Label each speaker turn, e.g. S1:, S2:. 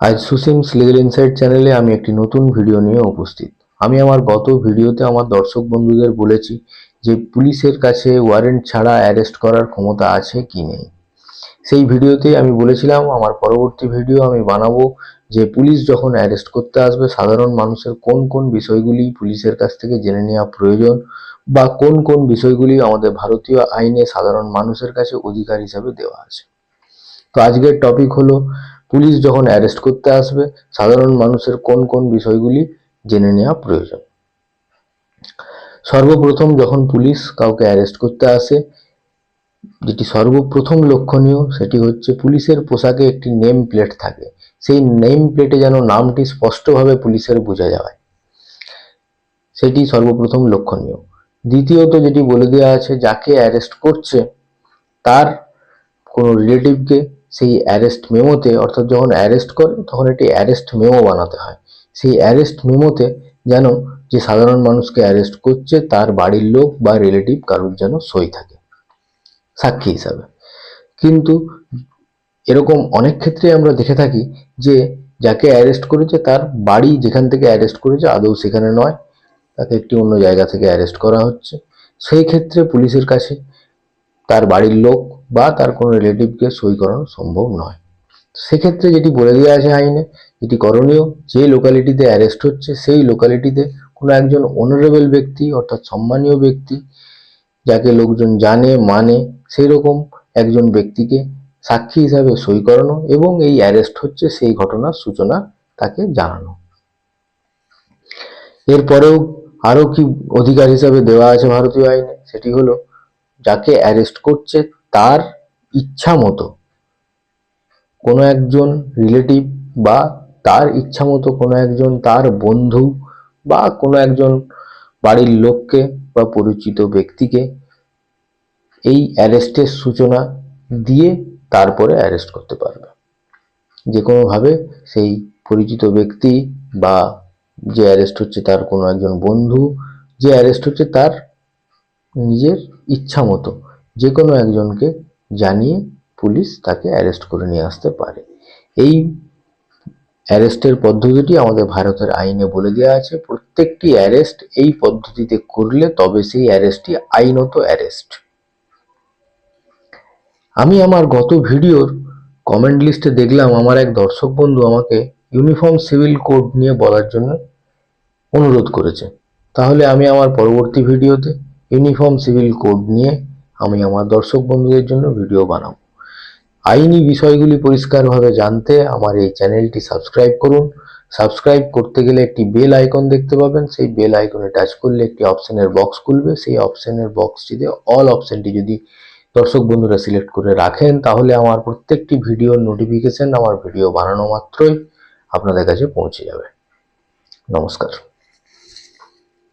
S1: আজ সুসিমস legal insight চ্যানেলে আমি একটি নতুন ভিডিও নিয়ে উপস্থিত। আমি আমার গত ভিডিওতে আমার দর্শক বন্ধুদের বলেছি যে পুলিশের কাছে ওয়ারেন্ট ছাড়া অ্যারেস্ট করার ক্ষমতা আছে কি নেই। সেই ভিডিওতে আমি বলেছিলাম, আমার পরবর্তী ভিডিও আমি বানাবো যে পুলিশ যখন অ্যারেস্ট করতে আসবে, সাধারণ মানুষের কোন কোন বিষয়গুলি পুলিশের কাছ থেকে জেনে নেওয়া প্রয়োজন বা কোন কোন বিষয়গুলি আমাদের ভারতীয় আইনে সাধারণ মানুষের কাছে অধিকার হিসাবে দেওয়া আছে। তো আজকের টপিক হলো পুলিশ যখন অ্যারেস্ট করতে আসবে, সাধারণ মানুষের কোন কোন বিষয়গুলি জেনে নেওয়া প্রয়োজন। সর্বপ্রথম যখন পুলিশ কাউকে অ্যারেস্ট করতে আসে, যেটি সর্বপ্রথম লক্ষণীয়, সেটি হচ্ছে পুলিশের পোশাকে একটি নেম প্লেট থাকে। সেই নেম প্লেটে যেন নামটি স্পষ্টভাবে পুলিশের বোঝা যায়। সেটি সর্বপ্রথম লক্ষণীয়। দ্বিতীয়ত যেটি বলে দেওয়া আছে, যাকে অ্যারেস্ট করছে, তার কোনো রিলেটিভকে সেই অ্যারেস্ট মেমোতে অর্থাৎ যখন অ্যারেস্ট করে, তখন একটি অ্যারেস্ট মেমো বানাতে হয়। সেই অ্যারেস্ট মেমোতে যেন যে সাধারণ মানুষকে অ্যারেস্ট করছে, তার বাড়ির লোক বা রিলেটিভ কারোর যেন সই থাকে। সাক্ষী হিসাবে। কিন্তু এরকম অনেক ক্ষেত্রে আমরা দেখে থাকি যে, যাকে অ্যারেস্ট করেছে, তার বাড়ি যেখান থেকে অ্যারেস্ট করেছে, আদৌ সেখানে নয়। তাকে একটি অন্য জায়গা থেকে অ্যারেস্ট করা হচ্ছে। সেই ক্ষেত্রে পুলিশের কাছে তার বাড়ির লোক বা তার কোনো রিলেটিভকে সই করানো সম্ভব নয়। সেক্ষেত্রে যেটি বলে দেওয়া আছে আইনে যেটি করণীয়, যে লোকালিটিতে অ্যারেস্ট হচ্ছে, সেই লোকালিটিতে কোনো একজন অনারেবল ব্যক্তি অর্থাৎ সম্মানীয় ব্যক্তি, যাকে লোকজন জানে মানে সেই রকম একজন ব্যক্তিকে সাক্ষী হিসাবে সই করানো এবং এই অ্যারেস্ট হচ্ছে, সেই ঘটনার সূচনা তাকে জানানো। এরপরেও আরও কি অধিকার হিসাবে দেওয়া আছে ভারতীয় আইনে, সেটি হলো, যাকে অ্যারেস্ট করছে তার ইচ্ছা মতো। কোনো একজন রিলেটিভ বা তার ইচ্ছা মতো কোনো একজন তার বন্ধু বা কোনো একজন বাড়ির লোককে বা পরিচিত ব্যক্তিকে এই অ্যারেস্টের সূচনা দিয়ে তারপরে অ্যারেস্ট করতে পারবে। যে কোনোভাবে সেই পরিচিত ব্যক্তি বা যে অ্যারেস্ট হচ্ছে তার কোনো একজন বন্ধু, যে অ্যারেস্ট হচ্ছে তার নিজের ইচ্ছা মতো। যে কোনো একজনকে জানিয়ে পুলিশ তাকে অ্যারেস্ট করে নিয়ে আসতে পারে। এই অ্যারেস্টের পদ্ধতিটি আমাদের ভারতের আইনে বলে দেওয়া আছে। প্রত্যেকটি অ্যারেস্ট এই পদ্ধতিতে করলে তবে সেই অ্যারেস্টটি আইনত অ্যারেস্ট। আমি আমার গত ভিডিওর কমেন্ট লিস্টে দেখলাম, আমার এক দর্শক বন্ধু আমাকে ইউনিফর্ম সিভিল কোড নিয়ে বলার জন্য অনুরোধ করেছে। তাহলে আমি আমার পরবর্তী ভিডিওতে ইউনিফর্ম সিভিল কোড নিয়ে আমি আমার দর্শক বন্ধুদের জন্য ভিডিও বানাবো। আইনি বিষয়গুলি পরিষ্কারভাবে জানতে আমার এই চ্যানেলটি সাবস্ক্রাইব করুন। সাবস্ক্রাইব করতে গেলে একটি বেল আইকন দেখতে পাবেন। সেই বেল আইকনে টাচ করলে একটি অপশনের বক্স খুলবে। সেই অপশনের বক্সটিতে অল অপশনটি যদি দর্শক বন্ধুরা সিলেক্ট করে রাখেন, তাহলে আমার প্রত্যেকটি ভিডিওর নোটিফিকেশন আমার ভিডিও বানানো মাত্রই আপনাদের কাছে পৌঁছে যাবে। নমস্কার।